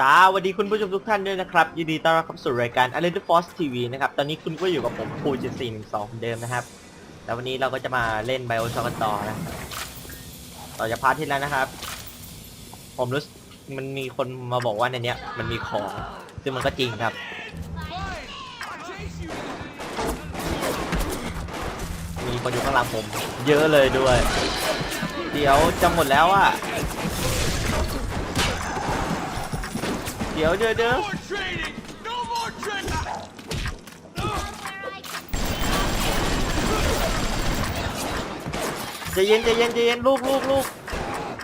สวัสดีคุณผู้ชมทุกท่านด้วยนะครับยินดีต้อนรับเข้าสู่รายการ a l e n Force TV นะครับ ตอนนี้คุณก็อยู่กับผมภูเจ็ดสี่หนึ่งสองเดิมนะครับ แล้ววันนี้เราก็จะมาเล่นไบโอช็อกกันต่อนะต่อจากพาร์ทที่แล้วนะครับ ผมรู้สึกมันมีคนมาบอกว่าในเนี้ยมันมีของ ซึ่งมันก็จริงครับ มีคนอยู่ข้างหลังผม เยอะเลยด้วย เดี๋ยวจะหมดแล้วอะ เดี๋ยวเดี๋ยวเดี๋ยว more trading! No more trading! ใจเย็นใจเย็นใจเย็นลูกลูกลูก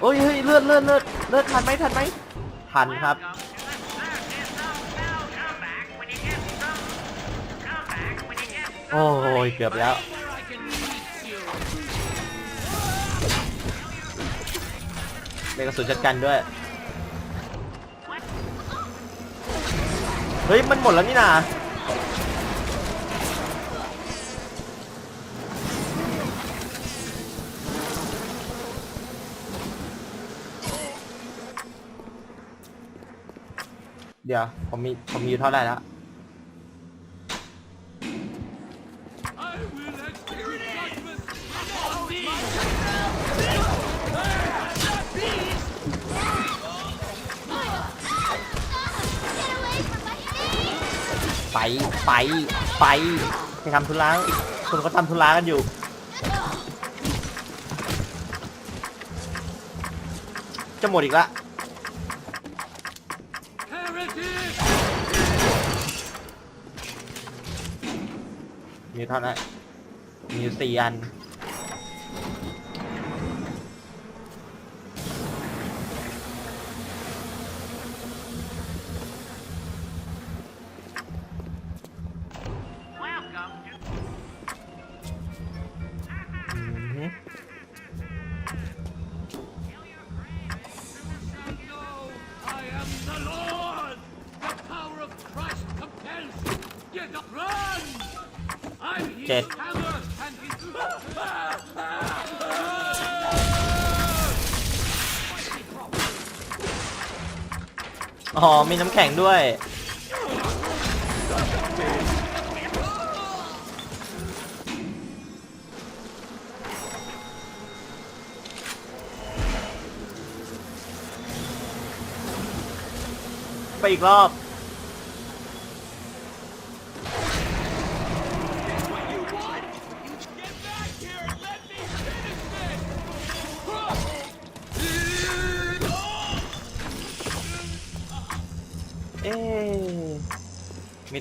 โอ้ยเฮ้ยเลือดเลือดเลือดเลือดทันไหมทันไหมทันครับ โอ้ยเกือบแล้วเล่นกระสุนจัดกันด้วย เฮ้ย มันหมดแล้วนี่นาเดี๋ยว ผมมี ผมมีอยู่เท่าไหร่แล้ว ไปไปไปทำธุระคุณก็ทำธุระกันอยู่ จะหมดอีกละมีเท่านั้นมีสี่อัน อ๋อ มีน้ำแข็งด้วย ไปอีกรอบ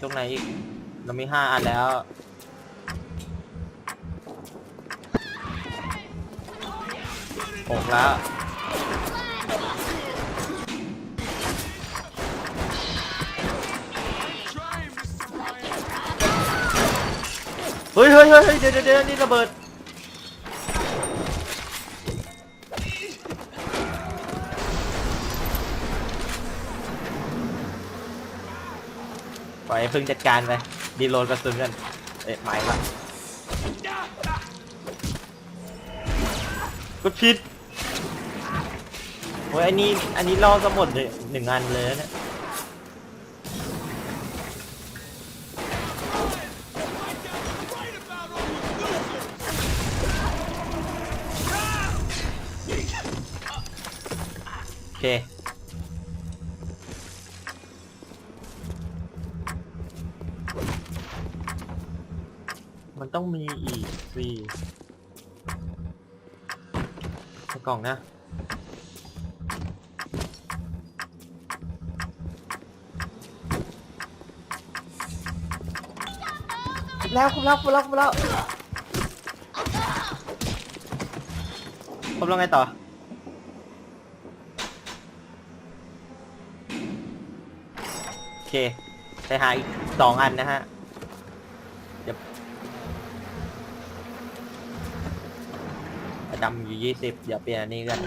ตรงไหนอีก เรามีห้าอันแล้ว หกแล้ว เฮ้ยเฮ้ยเฮ้ยเดี๋ยวเดี๋ยวเดี๋ยวนี่ระเบิด ปล่อยให้พึ่งจัดการไปดีโหลดกระสุนกันเอ๊ะหมายละกดผิดโอ้ยอันนี้อันนี้ล่อสมดเลยหนึ่งอันเลยนะเนี่ยโอเค มันต้องมีอีกสิในกล่องนะครบแล้วครบแล้วครบแล้วครบแล้วครบแล้วไงต่อ โอเค ไปหาอีกสองอันนะฮะ ดำอยู่ยี่สิบอย่าเปลี่ยนอันนี้กัน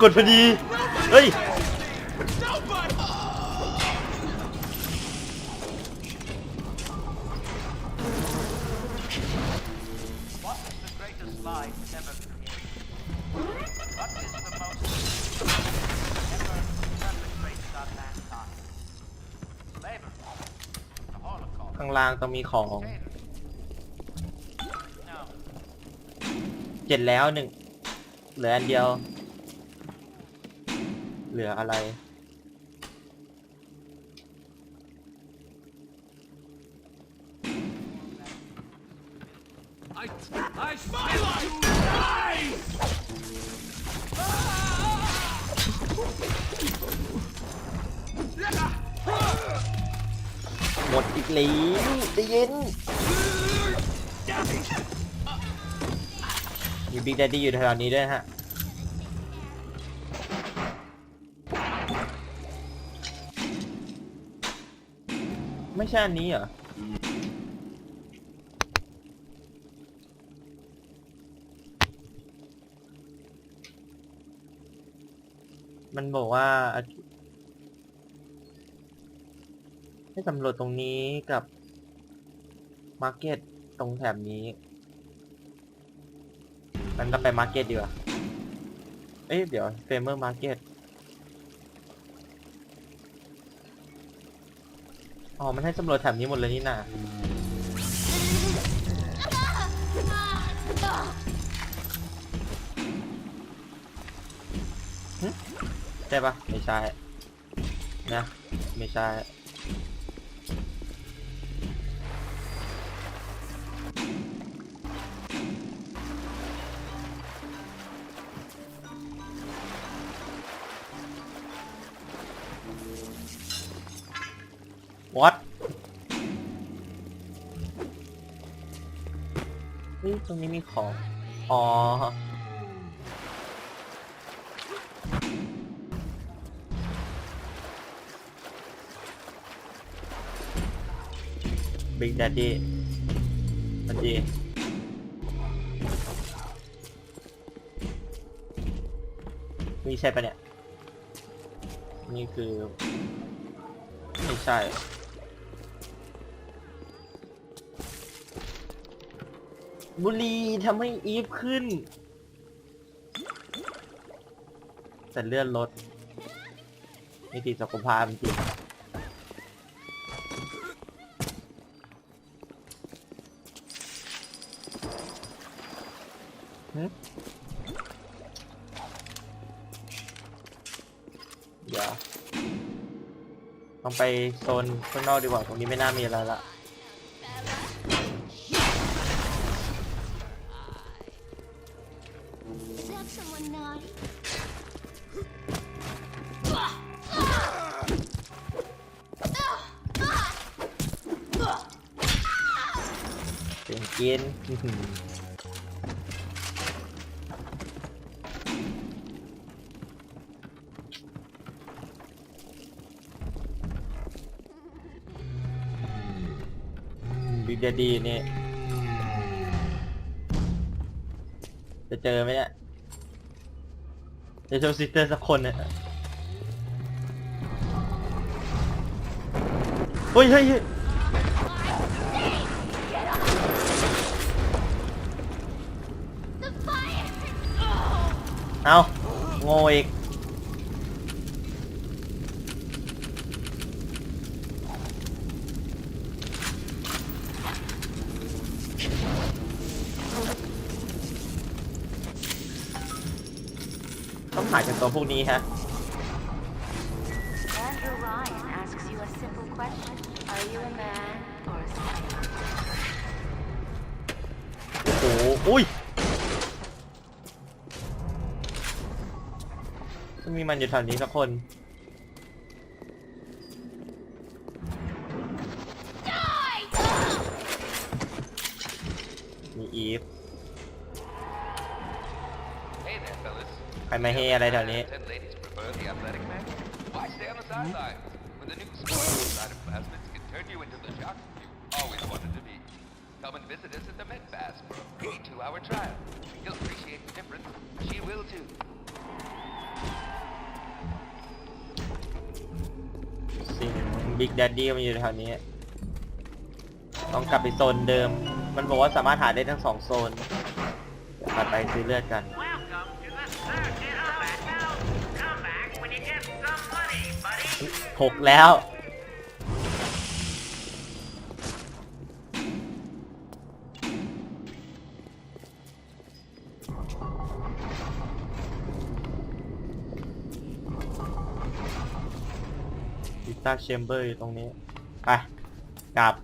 กดพอดี เฮ้ย lie ever ข้างล่างต้องมีของ เจ็ดแล้วหนึ่ง เหลืออันเดียว เหลืออะไร หมดอีกแล้วจะเย็นมีบิ๊ก d ดดดี้อยู่แถวนี้ด้วยฮะไม่ใช่อันนี้เหรอมันบอกว่า ให้สำรวจตรงนี้กับมาร์เก็ตตรงแถบนี้มันก็ไปมาร์เก็ตดีกว่าเอ๊ะเดี๋ยวเฟเมอร์มาร์เก็ตอ๋อ มันให้สำรวจแถบนี้หมดเลยนี่นะใช่ปะไม่ใช่ นะ ไม่ใช่ what เฮ้ยตรงนี้มีของ อ๋อบิ๊ก d ดดดีมันดีนี่ใช่ปะเนี่ย นี่คือ ไม่ใช่ บุรีทำให้อีฟขึ้นแต่เลื่อนรถนี่ติดสุขภาพจริงเดี๋ยวต้องไปโซนข้างนอกดีกว่า ตรงนี้ไม่น่ามีอะไรละ อื้อหือบิ๊กเดดีนี่ จะเจอไหมเนี่ยจะเจอซิสเตอร์สักคนเนี่ยเฮ้ยเฮ้ยเฮ้ย เอาโง่อีกต้องหายจากตัวพวกนี้ฮะ Andrew Ryan asks you a simple question. Are you a man or a slave? โอ้โหอุ้ย จะมีมันอยู่แถวนี้สักคน มีอีฟ Hey there, fellas. ใครมาเฮอะไรแถวนี้ Ten ladies prefer the athletic man. Why stay on the sidelines when the new spoiled side of plasmids can turn you into the jock you always wanted to be? Come and visit us at the Med Pass for a free two-hour trial. You'll appreciate the difference. She will too. บิ๊ก d ดดดี้มันอยู่แถวนี้ ต้องกลับไปโซนเดิม มันบอกว่าสามารถหาได้ทั้งสองโซนไปไปซื้อเลือดกัน Welcome to the circus of Echo. Come back when you get some money, buddy. หกแล้ว พิต้าแชมเบอร์อยู่ตรงนี้ ไปกลับ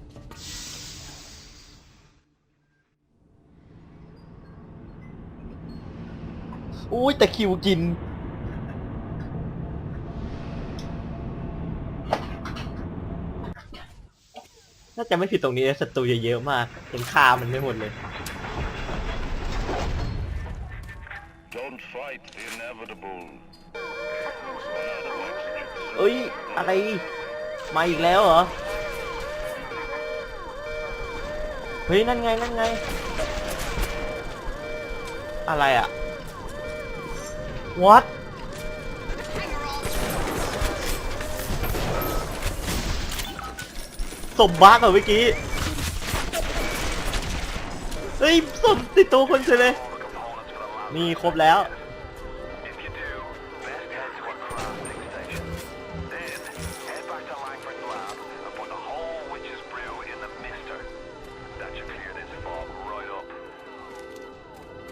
อุ้ยแต่คิวกิน น่าจะไม่ผิดตรงนี้นะศัตรูเยอะๆมากยังฆ่ามันไม่หมดเลย Don't fight the inevitable. Run out of oxygen. เอ้ย อะไร มาอีกแล้วเหรอ เฮ้ย นั่นไง นั่นไง อะไรอะ what สมบักเหรอเมื่อกี้ เฮ้ยสมติดตัวคนเฉยเลย นี่ครบแล้ว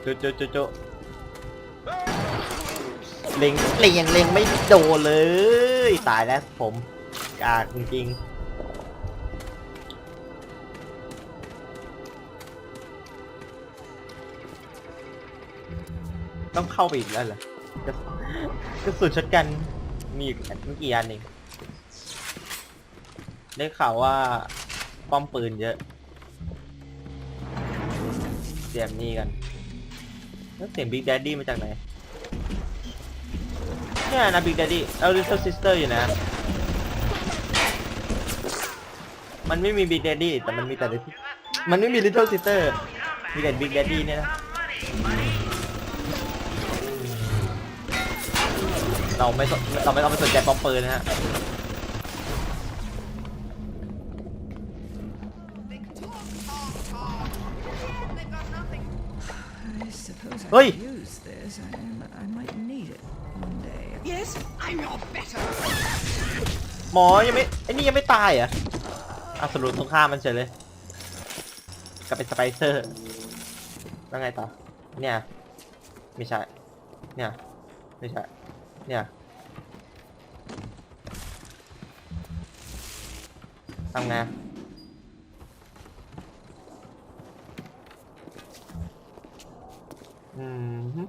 จโจโจโจเล็งเล็งเล็งไม่โดนเลย ตายแล้วผมกากจริงๆต้องเข้าไปอีกแล้วเหรอกระสุนช็อตกันมีอีกไม่กี่อันเองได้ข่าวว่าป้อมปืนเยอะเสียมนี่กัน แล้วเสียงบิ๊กแดดดี้มาจากไหนเนี่ยนะบิ๊กแดดดี้เอาลิตเติ้ลซิสเตอร์อยู่นะ มันไม่มีบิ๊กแดดดี้แต่มันมีแต่มันไม่มีลิตเติ้ลซิสเตอร์มีแต่บิ๊กแดดดี้เนี่ยนะเราไม่เราไม่ต้องไปสนใจป๊อมเปิลนะฮะ your better. หมอยังไม่ไอ้นี่ยังไม่ตายเหรอะอะสรุปตรงข้ามมันเฉยเลยกลับเป็นสไปเซอร์แล้วไงต่อ เนี่ย ไม่ใช่ เนี่ย ไม่ใช่ เนี่ยทำไง อืมฮึ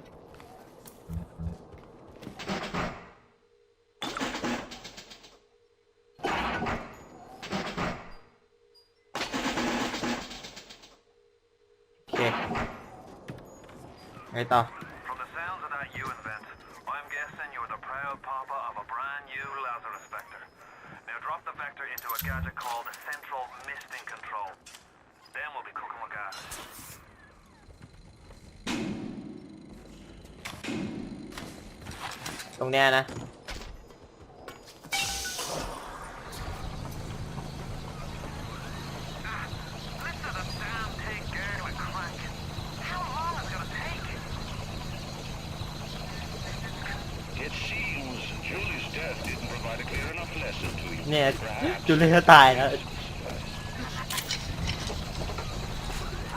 โอเคไงต่อ From the sounds of that you invent, I'm guessing you're the proud papa of a brand new Lazarus Vector. Now drop the Vector into a gadget called Central Misting Control. Then we'll be cooking with gas. ตรงเนี้ยนะ Listen to the damn thing gurgling crank. How long is it gonna take? It seems Julie's death didn't provide a clear enough lesson to you. เนี่ยจูเลียตายแล้ว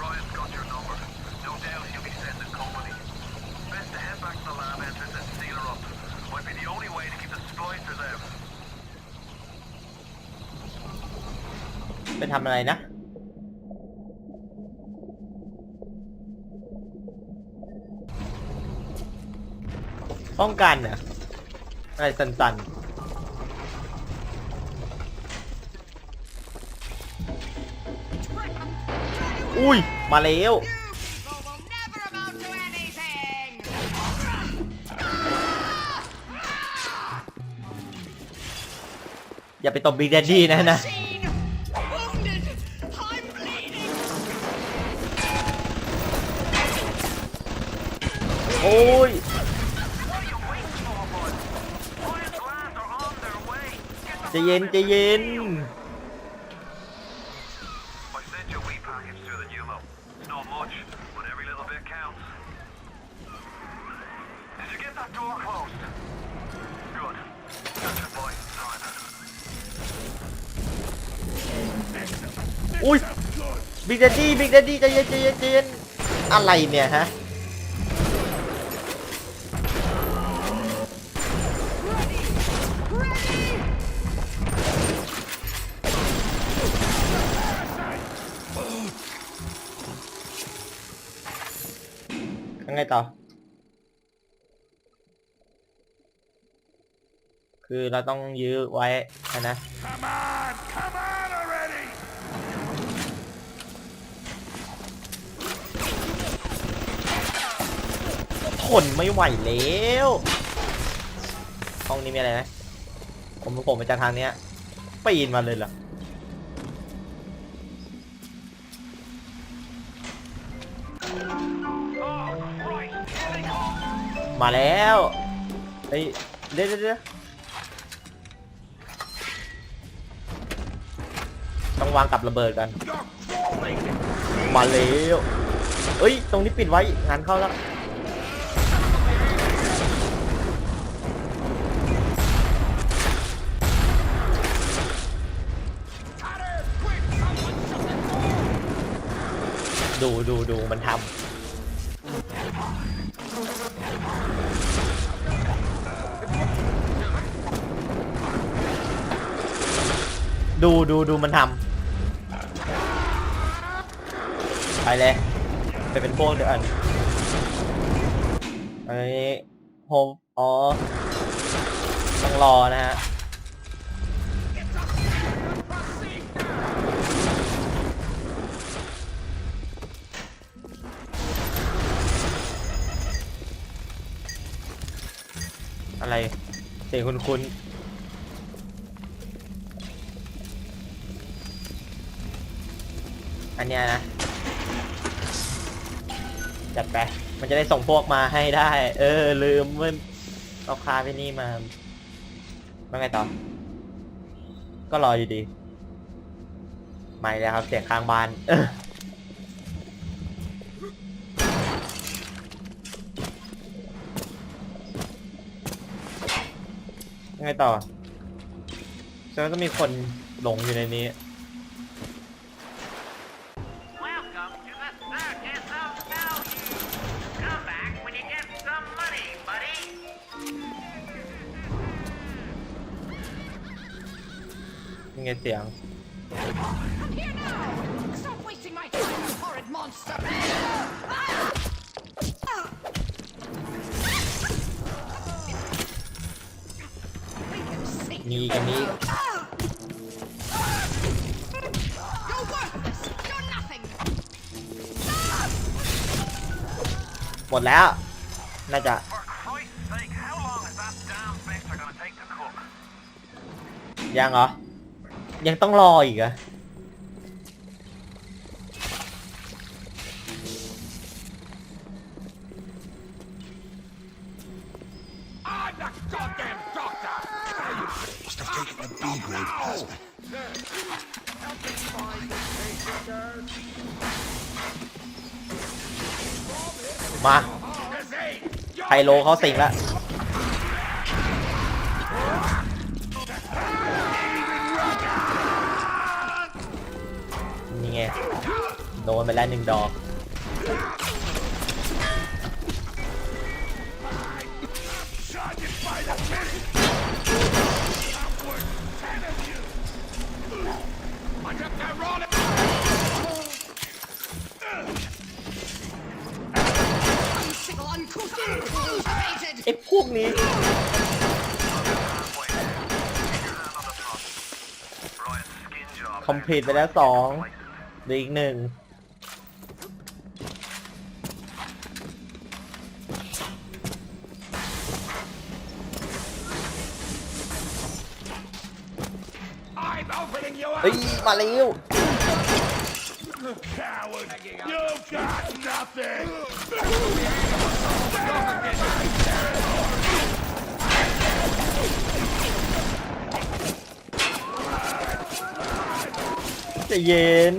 Ryan's got your number. No doubt he'll be sending company. Best to head back to the lab entrance and seal her up. Might be the only way to keep the splicers out. ไปทำ อะไรนะ ป้องกันเหรออะไรสันๆอุ้ย มาแล้ว อย่าไปตบบิ๊กแดดดี้นะนะ อ้ยจะเย็นจะเย็นอุ้ยบิ๊กเดดดี้บิ๊กเดดดี้ใจเย็นใจเย็นใจเย็นอะไรเนี่ยฮะ ยังไงต่อ คือเราต้องยื้อไว้นะ Come on! Come on already! ทนไม่ไหวแล้วห้องนี้มีอะไรไหมผมผมมาจากทางเนี้ยปีนมาเลยเหรอ มาแล้วเฮ้ยเดี๋ยวเดี๋ยวเดี๋ยวต้องวางกับระเบิดกัน มาแล้วเอ้ย ตรงนี้ปิดไว้ งานเข้าแล้ว ดูดูดูมันทำ ดูดูดูมันทำไปเลยไปเป็นพวกเดี๋ยวอันอันนี้โฮมอ๋อต้องรอนะฮะอะไรเสียงคุณคุ อันเนี้ยนะจัดไป มันจะได้ส่งพวกมาให้ได้ เออ ลืมมันเอาคาไปนี่มาว่าไงต่อ ก็รออยู่ดีไม่แล้วครับ เสียงค้างบ้านเออยังไงต่อแสดงว่าต้องมีคนหลงอยู่ในนี้ ไงเสียง Come here now! Stop wasting my time, you horrid monster! We can see มีกันนี้ You're worthless! You're nothing! หมดแล้ว น่าจะ For Christ's sake, how long is that damn vector gonna take to cook? ยังเหรอ ยังต้องรออีกเหรอะ I'm the goddamn doctor! Must have taken a B-grade plasma. มาไพโลเขาสิงแล้ว โดนไปแล้วหนึ่งดอก Uncivil, uncouth, inculturated! ไอ้พวกนี้ Ryan's skin job. คอมพลีทไปแล้วสองเหลืออีกหนึ่ง มาเร็วใจเย็น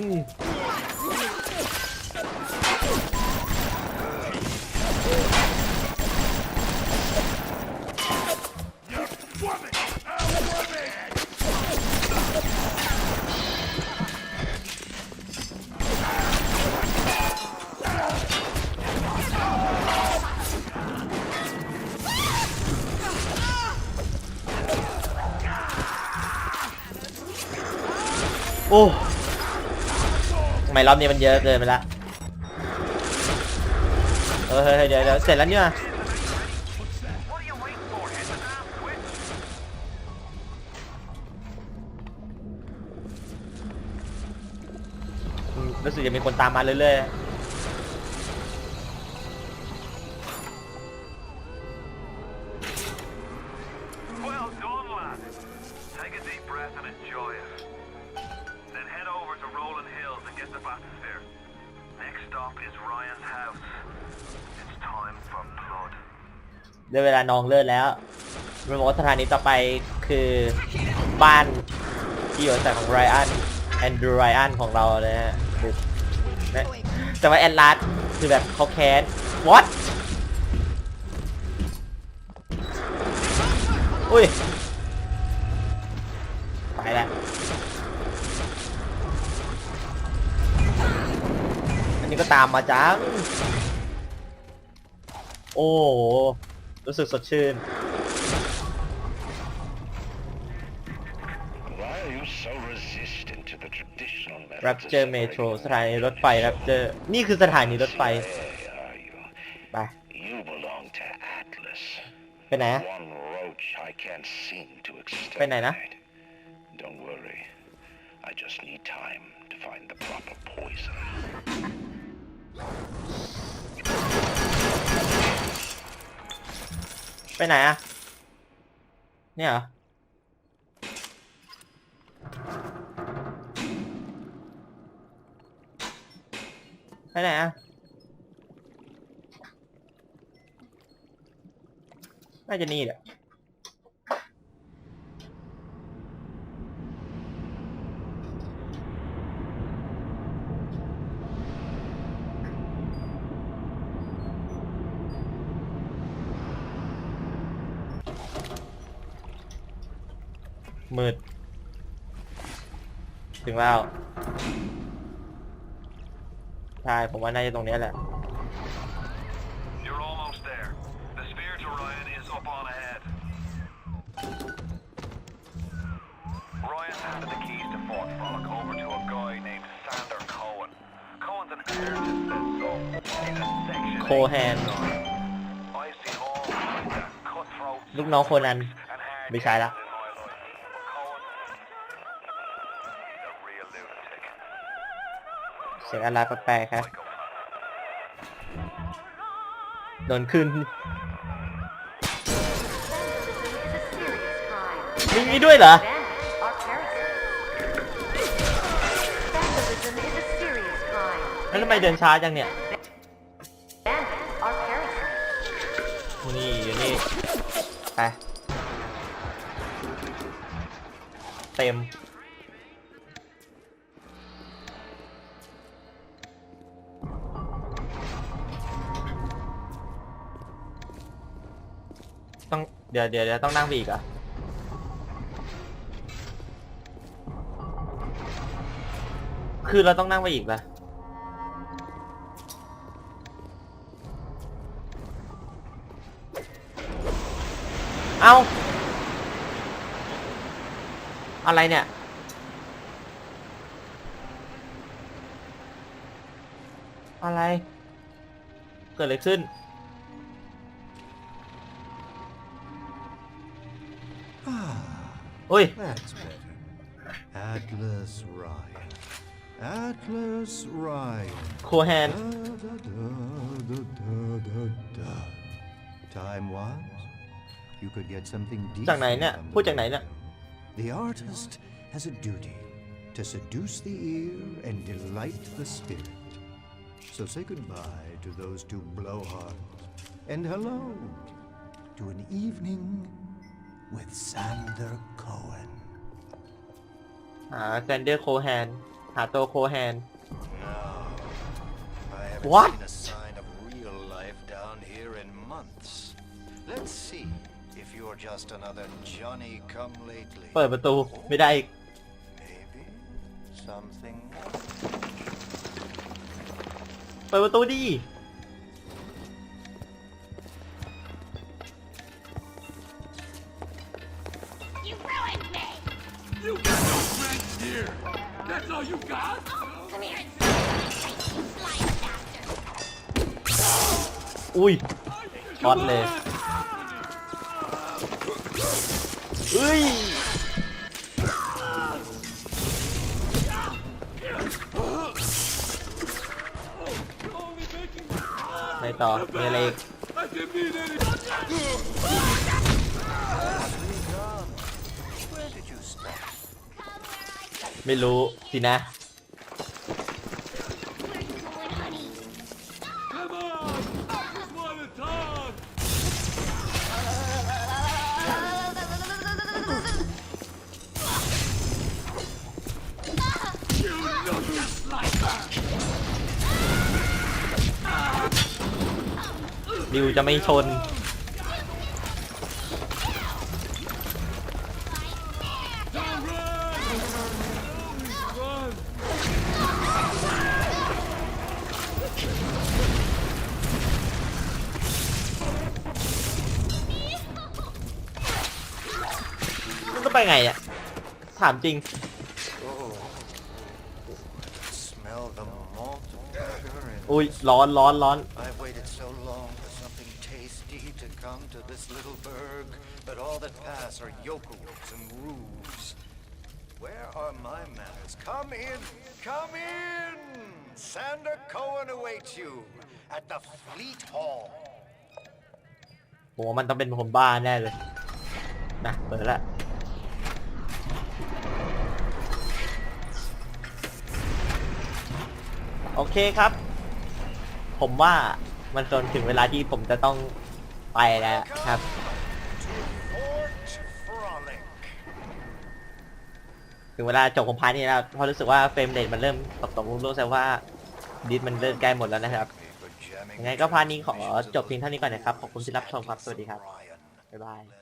รอบนี้มันเยอะเกินไปละเออเฮ้ยเดี๋ยวเดี๋ยวเสร็จแล้วเนี่ยรู้สึกจะมีคนตามมาเรื่อยๆ ได้เวลานองเลิศแล้วมันบอกสถานีต่อไปคือบ้านที่อยู่อาศัยของไรอันแอนดรูไรอันของเราเลยฮะบุกนะแต่ว่าแอนลาสคือแบบเขาแค้น what อุ้ยไปแล้วอันนี้ก็ตามมาจังโอ้ รู้สึกสดชื่น Why are you so resistant to the traditional methods? Rapture Metro สถานีรถไฟ Rapture นี่คือสถานีรถไฟ Where are you? ไป You belong to Atlas. ไปไหนอะ One roach I can't seem to ไปไหนนะ exterminate. Don't worry. I just need time to find the proper poison. ไปไหนอะเนี่ยเหรอไปไหนอะน่าจะนี่แหละ มืด ถึงแล้ว ใช่ ผมว่าน่าจะตรงเนี้ยแหละ You're almost there. The sphere to Ryan is up on ahead. Ryan's handed the keys to Fort Frolic over to a guy named Sander Cohen. Cohen's an artist, says so. He's a section eight Cohen. designer. I've seen all kinds of cutthroats, ลูกน้องโคนัน and hard ไม่ใช่ละ สียงอะไรแปลกๆครับโดนขึ้นมีมีด้วยเหรอแล้วทำไมเดินช้าจังเนี่ยนี่อยู่นี่ไปเต็ม เดี๋ยวเดี๋ยวเดี๋ยวต้องนั่งไปอีกเหรอะคือเราต้องนั่งไปอีกเหรอเอาอะไรเนี่ย อะไร เกิดอะไรขึ้น อุ้ย That's better. Atlas Ryan. Atlas Ryan. โคแฮน Da, da, da, da, da, da, da. Time was you could get something decent จากไหนเนี่ย from the พูดจากไหนเนี่ย The artist has a duty to seduce the ear and delight the spirit. So say goodbye to those two blowhards and hello to an evening with Sander Cohen. หาแซนเดอร์โคแฮน หาตัวโคแฮน No, I haven't What? seen a sign of real life down here in months. Let's see if you're just another Johnny come lately. เปิดประตูไม่ได้อีก Maybe something เปิดประตูดิ You ruined me! You got no friends here. That's all you got? Come here and slime bastard. อุ้ยช็อตเลยเอ้ยไม่ต่อมีอะไรอีก I didn't mean any. ไม่รู้สินะ Come on! Just one at a time! You look just like her! ริวจะไม่ชนามจริง Oh. Smell the malt liquor and อุ้ยร้อนร้อนร้อน I've waited so long for something tasty to come to this little burg, but all that pass are yokels and roofs. Where are my manners? Come in, come in! Sander Cohen awaits you at the Fleet Hall. ผมว่ามันต้องเป็นคนบ้าแน่เลย นะ เปิดละ โอเคครับ ผมว่ามันจนถึงเวลาที่ผมจะต้องไปแล้วครับ ถึงเวลาจบของพาร์ทนี้แล้วเพราะรู้สึกว่าเฟรมเรทมันเริ่มตกตกลุกๆแสดงว่าดิสมันเริ่มใกล้หมดแล้วนะครับยังไงก็พาร์ทนี้ขอจบเพียงเท่านี้ก่อนนะครับ ขอบคุณที่รับชมครับ สวัสดีครับ บ๊ายบาย